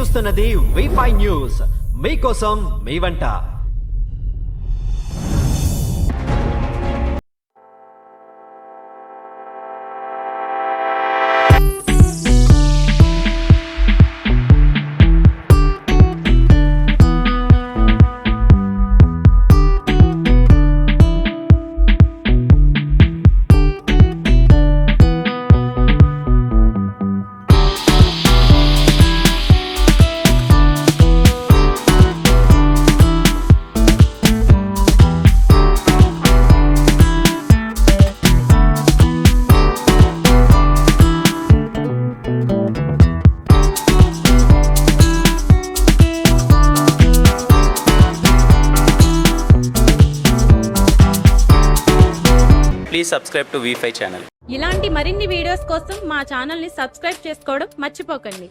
చూస్తున్నది V five news మీకోసం మీ వంట. Please subscribe to we channel ఇలాంటి మరిన్ని వీడియోస్ కోసం మా ఛానల్ని సబ్స్క్రైబ్ చేసుకోవడం మర్చిపోకండి.